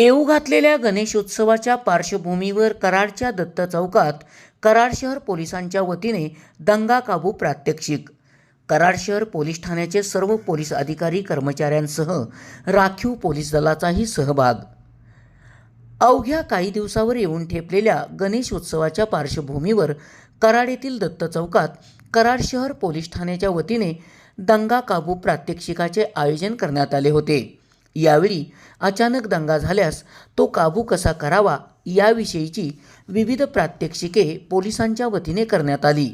येऊ घातलेल्या गणेशोत्सवाच्या पार्श्वभूमीवर कराडच्या दत्त चौकात कराड शहर पोलिसांच्या वतीने दंगा काबू प्रात्यक्षिक. कराड शहर पोलीस ठाण्याचे सर्व पोलीस अधिकारी कर्मचाऱ्यांसह राखीव पोलीस दलाचाही सहभाग. अवघ्या काही दिवसावर येऊन ठेपलेल्या गणेशोत्सवाच्या पार्श्वभूमीवर कराड येथील दत्त चौकात कराड शहर पोलीस ठाण्याच्या वतीने दंगा काबू प्रात्यक्षिकाचे आयोजन करण्यात आले होते. यावेळी अचानक दंगा झाल्यास तो काबू कसा करावा याविषयीची विविध प्रात्यक्षिके पोलिसांच्या वतीने करण्यात आली.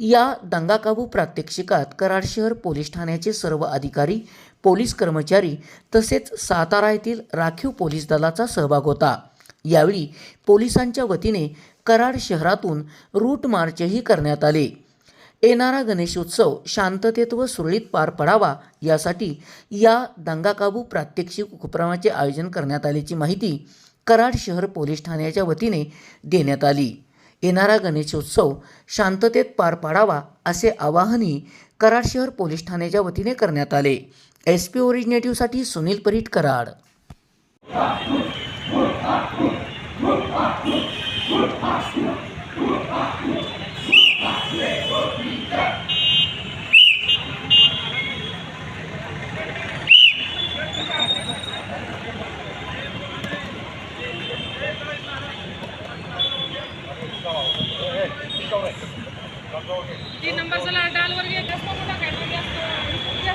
या दंगाकाबू प्रात्यक्षिकात कराड शहर पोलीस ठाण्याचे सर्व अधिकारी पोलीस कर्मचारी तसेच सातारा येथील राखीव पोलीस दलाचा सहभाग होता. यावेळी पोलिसांच्या वतीने कराड शहरातून रूट मार्चही करण्यात आले. येणारा गणेशोत्सव शांततेत व सुरळीत पार पडावा यासाठी या दंगाकाबू प्रात्यक्षिक उपक्रमाचे आयोजन करण्यात आल्याची माहिती कराड शहर पोलीस ठाण्याच्या वतीने देण्यात आली. येणारा गणेशोत्सव शांततेत पार पाडावा असे आवाहनही कराड शहर पोलीस ठाण्याच्या वतीने करण्यात आले. एस पी ओरिजिनेटिव्हसाठी सुनील परीट कराड. तीन नंबर चला डालवर घे जास्त मोठा काय? जास्त